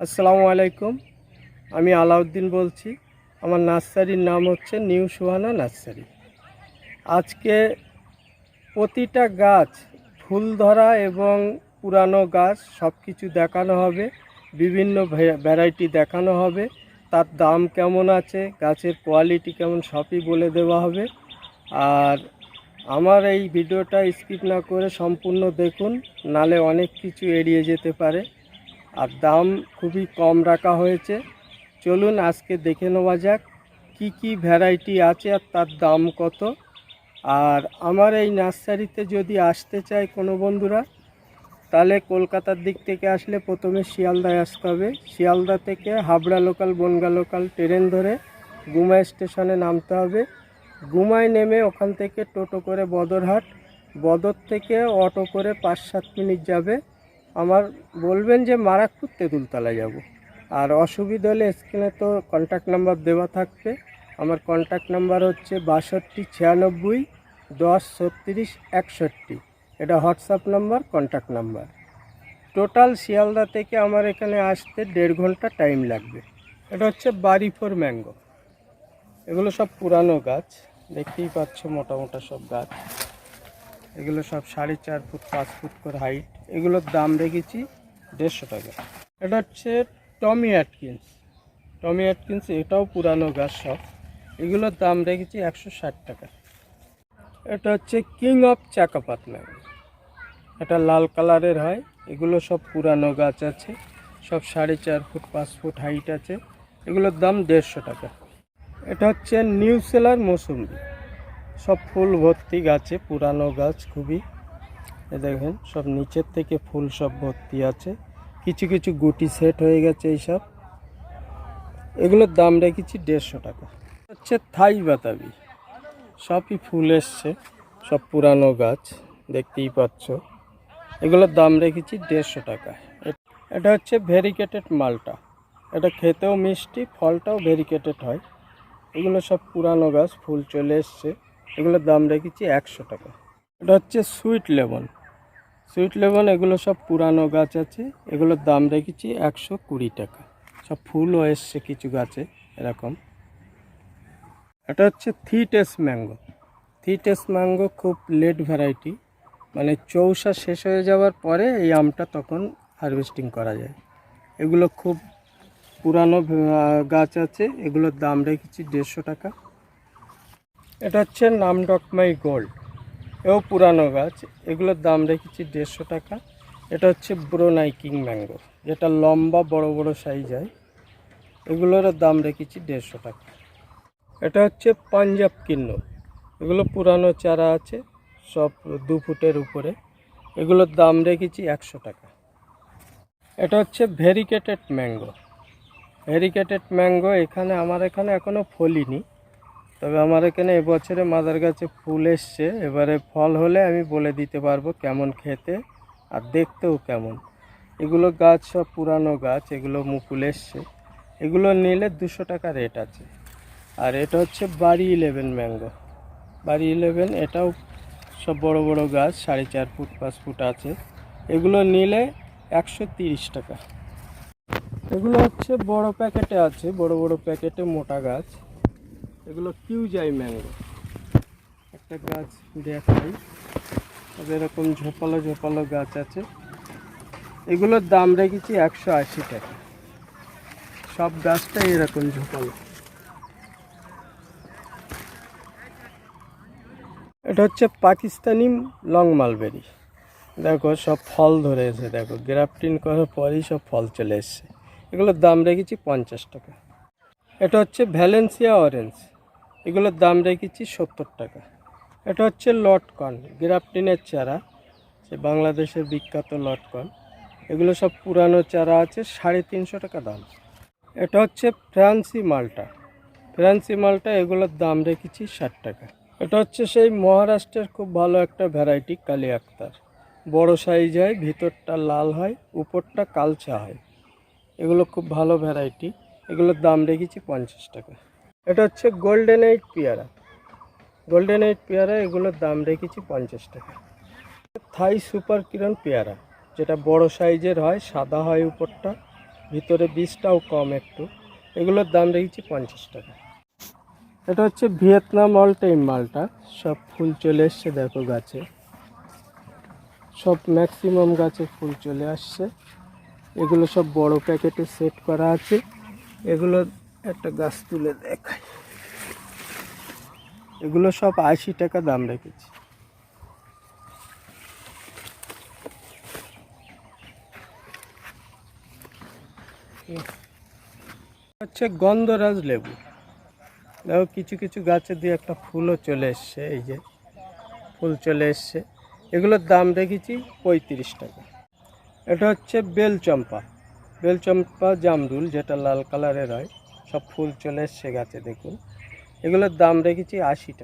আসসালামু আলাইকুম। আমি আলাউদ্দিন বলছি। আমার নার্সারির নাম হচ্ছে নিউ সুহানা নার্সারি। আজকে প্রতিটা গাছ, ফুল ধরা এবং পুরানো গাছ সব কিছু দেখানো হবে, বিভিন্ন ভ্যারাইটি দেখানো হবে, তার দাম কেমন আছে, গাছের কোয়ালিটি কেমন সবই বলে দেওয়া হবে। আর আমার এই ভিডিওটা স্কিপ না করে সম্পূর্ণ দেখুন, নালে অনেক কিছু এড়িয়ে যেতে পারে। আর দাম খুবই কম রাখা হয়েছে। চলুন আজকে দেখে নেওয়া যাক কি কি ভ্যারাইটি আছে আর তার দাম কত। আর আমার এই নার্সারিতে যদি আসতে চায় কোনো বন্ধুরা, তাহলে কলকাতার দিক থেকে আসলে প্রথমে শিয়ালদায় আসতে হবে। শিয়ালদা থেকে Habra local Bongaon local train ধরে গুমাই স্টেশনে নামতে হবে। গুমায় নেমে ওখান থেকে টোটো করে বদরহাট। বদর থেকে অটো করে পাঁচ সাত মিনিট যাবে। আমার বলবেন যে মারাকপুর তেঁতুলতলা যাব। আর অসুবিধা হলে স্ক্রিনে তো কন্ট্যাক্ট নাম্বার দেওয়া থাকবে। আমার কন্ট্যাক্ট নাম্বার হচ্ছে বাষট্টি ছিয়ানব্বই দশ ছত্রিশ একষট্টি। এটা WhatsApp number contact number total Sealdah থেকে আমার এখানে আসতে দেড় ঘণ্টা টাইম লাগবে। এটা হচ্ছে বাড়ি ফোর ম্যাঙ্গো। এগুলো সব পুরানো গাছ। দেখতেই পাচ্ছ মোটা মোটা সব গাছ। এগুলো সব সাড়ে চার ফুট, পাঁচ ফুট করে হাইট এগুলোর দাম রেখেছি দেড়শো টাকা। এটা হচ্ছে টমি অ্যাটকিন্স টমি অ্যাটকিন্স এটাও পুরানো গাছ সব। এগুলোর দাম রেখেছি একশো ষাট টাকা। এটা হচ্ছে কিং অফ চাকাপাত ম্যাঙ্গো এটা লাল কালারের হয়। এগুলো সব পুরানো গাছ আছে। সব সাড়ে চার ফুট, পাঁচ ফুট হাইট আছে। এগুলোর দাম দেড়শো টাকা। এটা হচ্ছে নিউ সেলার মৌসুম্বি সব ফুল ভর্তি গাছে, পুরানো গাছ খুবই। এ দেখেন, সব নিচের থেকে ফুল সব ভর্তি আছে। কিছু কিছু গুটি সেট হয়ে গেছে এইসব। এগুলোর দাম রেখেছি দেড়শো টাকা। হচ্ছে থাই বাতাবি। সবই ফুল এসছে, সব পুরানো গাছ, দেখতেই পাচ্ছ। এগুলোর দাম রেখেছি দেড়শো টাকা। এটা হচ্ছে ভেরিকেটেড মালটা। এটা খেতেও মিষ্টি, ফলটাও ভেরিকেটেড হয়। এগুলো সব পুরানো গাছ, ফুল চলে এসছে। এগুলোর দাম রেখেছি একশো টাকা। এটা হচ্ছে সুইট লেমন। সুইট লেমন, এগুলো সব পুরানো গাছ আছে, এগুলোর দাম রেখেছি একশো কুড়ি টাকা। সব ফুলও এসছে কিছু গাছে, এরকম। এটা হচ্ছে থিটেস ম্যাঙ্গো। থিটেস ম্যাঙ্গো খুব লেট ভ্যারাইটি। মানে চৌষা শেষ হয়ে যাওয়ার পরে এই আমটা তখন হারভেস্টিং করা যায়। এগুলো খুব পুরানো গাছ আছে, এগুলোর দাম রেখেছি দেড়শো টাকা। এটা হচ্ছে নামডকমাই গোল্ড। এও পুরানো গাছ। এগুলোর দাম রেখেছি দেড়শো টাকা। এটা হচ্ছে ব্রোনাই কিং ম্যাঙ্গো। যেটা লম্বা, বড় বড় সাইজ হয় এগুলোর দাম রেখেছি দেড়শো টাকা। এটা হচ্ছে পাঞ্জাব কিন্ন। এগুলো পুরানো চারা আছে, সব দু ফুটের উপরে। এগুলোর দাম রেখেছি একশো টাকা। এটা হচ্ছে ভেরিকেটেড ম্যাঙ্গো। ভেরিকেটেড ম্যাঙ্গো এখানে, আমার এখানে এখনও ফলিনি। তবে আমার এখানে এবছরে মাদার গাছে ফুল এসছে। এবারে ফল হলে আমি বলে দিতে পারব কেমন খেতে আর দেখতেও কেমন। এগুলো গাছ সব পুরানো গাছ, এগুলো মুকুল এসছে। এগুলো নিলে দুশো টাকা রেট আছে। আর এটা হচ্ছে বাড়ি ইলেভেন ম্যাঙ্গো। বাড়ি ইলেভেন, এটাও সব বড় বড় গাছ, সাড়ে চার ফুট, পাঁচ ফুট আছে। এগুলো নিলে একশো তিরিশ টাকা। এগুলো হচ্ছে বড় প্যাকেটে আছে, বড় বড় প্যাকেটে মোটা গাছ। এগুলো কিউজাই ম্যাঙ্গো। একটা গাছ দেখাই। তবে এরকম ঝোপালো ঝোপালো গাছ আছে। এগুলোর দাম রেখেছি একশো আশি টাকা। সব গাছটাই এরকম ঝোপালো। এটা হচ্ছে পাকিস্তানি লং মালবেরি। দেখো, সব ফল ধরে এসে দেখো গ্রাফটিং করার পরেই সব ফল চলে এসছে। এগুলোর দাম রেখেছি পঞ্চাশ টাকা। এটা হচ্ছে ভ্যালেন্সিয়া অরেঞ্জ। এগুলোর দাম রেখেছি সত্তর টাকা। এটা হচ্ছে লটকন গ্রাফটিনের চারা। সে বাংলাদেশের বিখ্যাত লটকন এগুলো সব পুরানো চারা আছে, সাড়ে তিনশো টাকা দাম। এটা হচ্ছে ফ্রান্সি মালটা। ফ্রান্সি মালটা এগুলোর দাম রেখেছি ষাট টাকা। এটা হচ্ছে সেই মহারাষ্ট্রের খুব ভালো একটা ভ্যারাইটি, কালি আক্তার। বড় সাইজ হয়, ভিতরটা লাল হয়, উপরটা কালচা হয়। এগুলো খুব ভালো ভ্যারাইটি। এগুলোর দাম রেখেছি পঞ্চাশ টাকা। এটা হচ্ছে গোল্ডেন এইট পেয়ারা। গোল্ডেন এইট পেয়ারা, এগুলোর দাম রেখেছি পঞ্চাশ টাকা। থাই সুপার কিরণ পেয়ারা, যেটা বড় সাইজের হয়, সাদা হয় উপরটা, ভিতরে বীজটাও কম একটু, এগুলোর দাম রেখেছি পঞ্চাশ টাকা। এটা হচ্ছে ভিয়েতনাম অল টাইম মালটা, সব ফুল চলে এসছে, দেখো গাছে। সব ম্যাক্সিমাম গাছে ফুল চলে আসছে। এগুলো সব বড় প্যাকেটে সেট করা আছে। এগুলো একটা গাছ তুলে দেখাই। এগুলো সব আশি টাকা দাম রেখেছি। হচ্ছে গন্ধরাজ লেবু। দেখো, কিছু কিছু গাছে দিয়ে একটা ফুলও চলে এসছে, এই যে ফুল চলে এসছে। এগুলোর দাম রেখেছি পঁয়ত্রিশ টাকা। এটা হচ্ছে বেলচম্পা। বেলচম্পা জামরুল, যেটা লাল কালারের হয়। সব ফুল চলে এসছে গাছে দেখুন। এগুলোর দাম রেখেছি আশি টাকা।